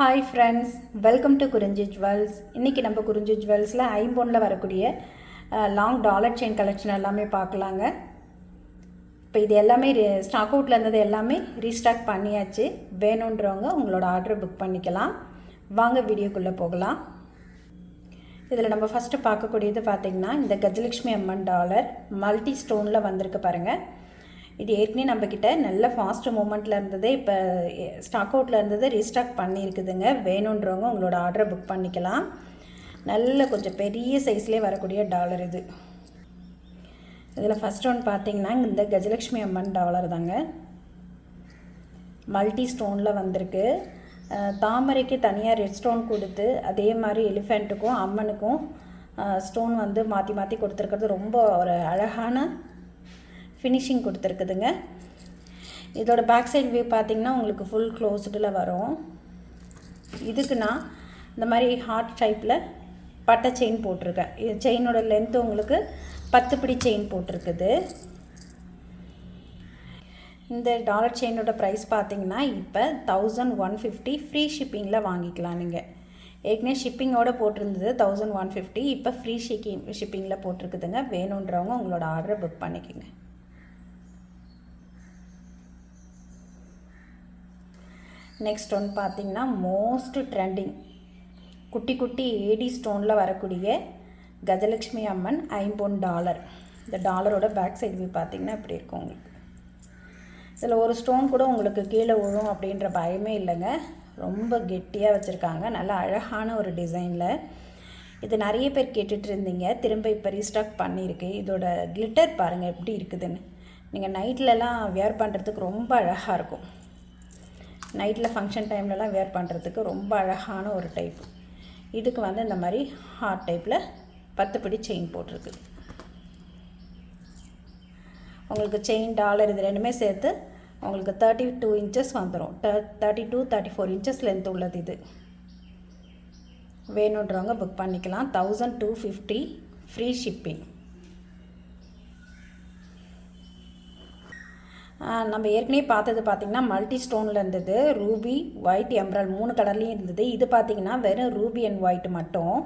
Hi friends welcome to Kurinji jewels இன்றைக்கி நம்ம குறிஞ்சி ஜுவல்ஸில் ஐம்பொனில் வரக்கூடிய லாங் டாலர் செயின் கலெக்ஷன் எல்லாமே பார்க்கலாங்க. இப்போ இது எல்லாமே ஸ்டாக் அவுட்டில் இருந்தது எல்லாமே ரீஸ்டாக் பண்ணியாச்சு. வேணுன்றவங்க உங்களோட ஆர்டர் புக் பண்ணிக்கலாம். வாங்க வீடியோக்குள்ளே போகலாம். இதில் நம்ம ஃபஸ்ட்டு பார்க்கக்கூடியது பார்த்திங்கன்னா இந்த கஜலட்சுமி அம்மன் டாலர் மல்டி ஸ்டோனில் வந்திருக்கு பாருங்கள் இது ஏற்கனவே நம்மக்கிட்ட நல்ல ஃபாஸ்ட் மூமெண்ட்டில் இருந்தது இப்போ ஸ்டாக் அவுட்டில் இருந்தது ரீஸ்டாக் பண்ணியிருக்குதுங்க. வேணுன்றவங்க உங்களோட ஆர்டரை புக் பண்ணிக்கலாம். நல்ல கொஞ்சம் பெரிய சைஸ்லேயே வரக்கூடிய டாலர் இது. இதில் ஃபஸ்ட் ஒன் பார்த்தீங்கன்னா இந்த கஜலட்சுமி அம்மன் டாலர் தாங்க. மல்டி ஸ்டோனில் வந்திருக்கு. தாமரைக்கு தனியாக ரெட் ஸ்டோன் கொடுத்து அதே மாதிரி எலிஃபெண்ட்டுக்கும் அம்மனுக்கும் ஸ்டோன் வந்து மாற்றி மாற்றி கொடுத்துருக்கிறது ரொம்ப ஒரு அழகான ஃபினிஷிங் கொடுத்துருக்குதுங்க. இதோட பேக் சைட் வியூ பார்த்திங்கன்னா உங்களுக்கு ஃபுல் க்ளோஸ்டில் வரும். இதுக்கு நான் இந்த மாதிரி ஹார்ட் டைப்பில் பட்டை செயின் போட்டிருக்கேன். இது செயினோட லென்த்து உங்களுக்கு பத்து பிடி செயின் போட்டிருக்குது. இந்த டாலர் செயினோட ப்ரைஸ் பார்த்தீங்கன்னா இப்போ தௌசண்ட் ஒன் ஃபிஃப்டி ஃப்ரீ ஷிப்பிங்கில் வாங்கிக்கலாம் நீங்கள் ஏற்கனவே ஷிப்பிங்கோடு போட்டிருந்தது தௌசண்ட் ஒன் ஃபிஃப்டி இப்போ ஃப்ரீ ஷிப்பிங் ஷிப்பிங்கில் போட்டிருக்குதுங்க. வேணுன்றவங்க உங்களோட ஆர்டரை புக் பண்ணிக்கோங்க. நெக்ஸ்ட் ஒன்று பார்த்திங்கன்னா மோஸ்ட் ட்ரெண்டிங் குட்டி குட்டி ஏடி ஸ்டோனில் வரக்கூடிய கஜலட்சுமி அம்மன் ஐம்பொன் டாலர். இந்த டாலரோட பேக் சைடு போய் பார்த்தீங்கன்னா இப்படி இருக்கும் உங்களுக்கு. இதில் ஒரு ஸ்டோன் கூட உங்களுக்கு கீழே விழும் அப்படின்ற பயமே இல்லைங்க. ரொம்ப கெட்டியாக வச்சுருக்காங்க. நல்லா அழகான ஒரு டிசைனில் இது நிறைய பேர் கேட்டுட்டு இருந்தீங்க. திரும்ப இப்போ ரீஸ்டாக் பண்ணியிருக்கு. இதோட கிளிட்டர் பாருங்கள் எப்படி இருக்குதுன்னு. நீங்கள் நைட்லலாம் வேர் பண்ணுறதுக்கு ரொம்ப அழகாக இருக்கும். நைட்டில் ஃபங்க்ஷன் டைம்லலாம் வேர் பண்ணுறதுக்கு ரொம்ப அழகான ஒரு டைப் இதுக்கு வந்து இந்த மாதிரி ஹார்ட் டைப்பில் பத்து படி செயின் போட்டிருக்கு. உங்களுக்கு செயின் டாலர் இது ரெண்டுமே சேர்த்து உங்களுக்கு தேர்ட்டி டூ இன்ச்சஸ் வந்துடும் thirty two thirty four inches length உள்ளது இது. வேணுன்றவங்க புக் பண்ணிக்கலாம். Thousand two fifty free shipping நம்ம ஏற்கனவே பார்த்தது பார்த்திங்கன்னா மல்டி ஸ்டோனில் இருந்தது. ரூபி ஒயிட் எம்ரல் மூணு கலர்லேயும் இருந்தது. இது பார்த்திங்கன்னா வெறும் ரூபி அண்ட் ஒயிட் மட்டும்.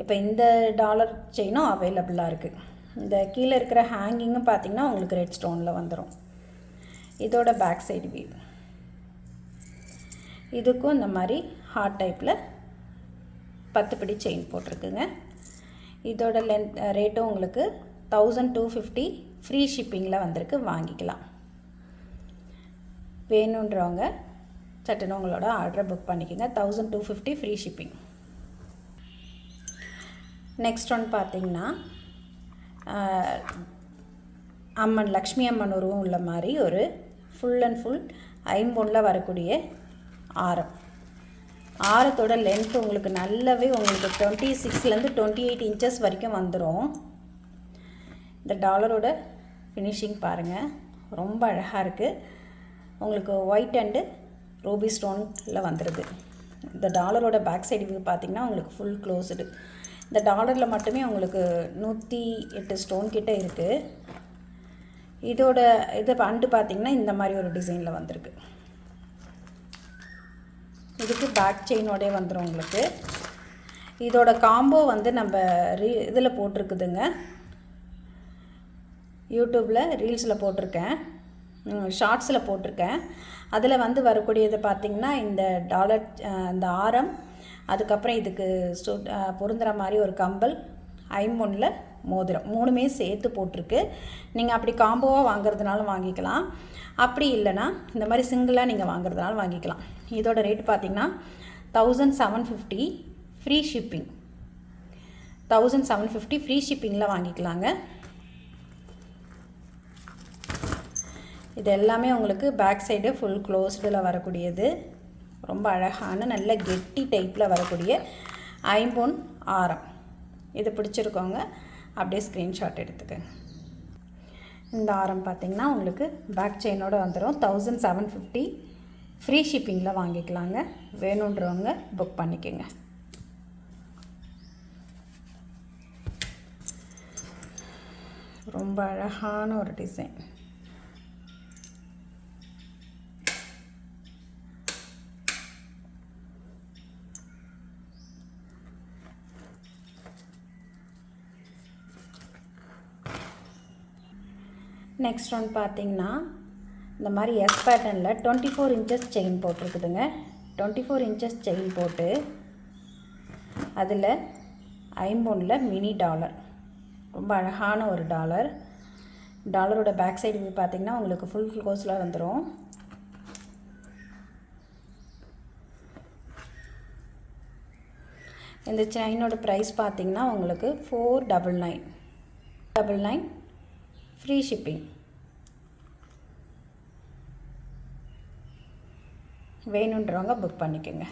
இப்போ இந்த டாலர் செயினும் அவைலபிளாக இருக்குது இந்த கீழே இருக்கிற ஹேங்கிங்கும் பார்த்திங்கன்னா உங்களுக்கு ரெட் ஸ்டோனில் வந்துடும் இதோட பேக் சைடு வியூ இதுக்கும் இந்த மாதிரி ஹார்ட் டைப்பில் பத்து பிடி செயின் போட்டிருக்குங்க. இதோட லென்த் ரேட்டும் உங்களுக்கு தௌசண்ட் டூ ஃபிஃப்டி ஃப்ரீ ஷிப்பிங்கில் வந்திருக்கு. வாங்கிக்கலாம். வேணுன்றவங்க சட்டுன்னு உங்களோட ஆர்டரை புக் பண்ணிக்கோங்க. Thousand two fifty free shipping next one பார்த்திங்கன்னா அம்மன் லக்ஷ்மி அம்மன் உருவம் உள்ள மாதிரி ஒரு ஃபுல் அண்ட் ஃபுல் ஐம்பொன்னில் வரக்கூடிய ஆரம். ஆரத்தோட லென்த் உங்களுக்கு நல்லாவே உங்களுக்கு டுவெண்ட்டி சிக்ஸ்லேருந்து டுவெண்ட்டி எயிட் இன்ச்சஸ் வரைக்கும் வந்துடும் இந்த டாலரோட ஃபினிஷிங் பாருங்கள் ரொம்ப அழகாக இருக்குது உங்களுக்கு ஒயிட் அண்டு ரூபி ஸ்டோனில் வந்துடுது இந்த டாலரோட பேக் சைடு வியூ பார்த்திங்கன்னா உங்களுக்கு ஃபுல் க்ளோஸ்டு இந்த டாலரில் மட்டுமே உங்களுக்கு நூற்றி எட்டு ஸ்டோன் கிட்டே இருக்குது இதோட இது அண்டு பார்த்திங்கன்னா இந்த மாதிரி ஒரு டிசைனில் வந்திருக்கு. இதுக்கு பேக் செயினோடே வந்துடும் உங்களுக்கு. இதோட காம்போ வந்து நம்ம ரீ இதில் போட்டிருக்குதுங்க. யூடியூப்பில் ரீல்ஸில் போட்டிருக்கேன். ஷார்ட்ஸில் போட்டிருக்கேன். அதில் வந்து வரக்கூடியது பார்த்திங்கன்னா இந்த டாலர் இந்த ஆரம் அதுக்கப்புறம் இதுக்கு சு பொருந்துகிற மாதிரி ஒரு கம்பல் ஐம்பொன்னில் மோதிரம். மூணுமே சேர்த்து போட்டிருக்கு. நீங்கள் அப்படி காம்போவாக வாங்குறதுனாலும் வாங்கிக்கலாம். அப்படி இல்லைனா இந்த மாதிரி சிங்கிளாக நீங்கள் வாங்குறதுனாலும் வாங்கிக்கலாம். இதோட ரேட் பார்த்திங்கன்னா thousand seven fifty free shipping thousand seven fifty free ஷிப்பிங்கில் வாங்கிக்கலாங்க. இது எல்லாமே உங்களுக்கு பேக் சைடு ஃபுல் க்ளோஸ்டில் வரக்கூடியது. ரொம்ப அழகான நல்ல கெட்டி டைப்பில் வரக்கூடிய ஐம்பொன் ஆரம். இது பிடிச்சிருக்கோங்க. அப்படியே ஸ்க்ரீன்ஷாட் எடுத்துக்கோங்க. இந்த ஆரம் பார்த்திங்கன்னா உங்களுக்கு பேக் செயினோடு வந்துடும் தௌசண்ட் செவன் ஃபிஃப்டி ஃப்ரீ ஷிப்பிங்கில் வாங்கிக்கலாங்க. வேணுன்றவங்க புக் பண்ணிக்கோங்க. ரொம்ப அழகான ஒரு டிசைன் நெக்ஸ்ட் ஒன் பார்த்தீங்கன்னா இந்த மாதிரி எஸ் பேட்டர்னில் டுவெண்ட்டி ஃபோர் இன்ச்சஸ் செயின் போட்டிருக்குதுங்க. டுவெண்ட்டி ஃபோர் இன்ச்சஸ் செயின் போட்டு அதில் ஐம்பொனில் மினி டாலர் ரொம்ப அழகான ஒரு டாலர் டாலரோட பேக் சைடு வியூ பார்த்தீங்கன்னா உங்களுக்கு ஃபுல் க்ளோஸில் வந்துடும் இந்த செயினோட ப்ரைஸ் பார்த்தீங்கன்னா உங்களுக்கு four double nine double nine free shipping வேணுன்றவங்க புக் பண்ணிக்கோங்க.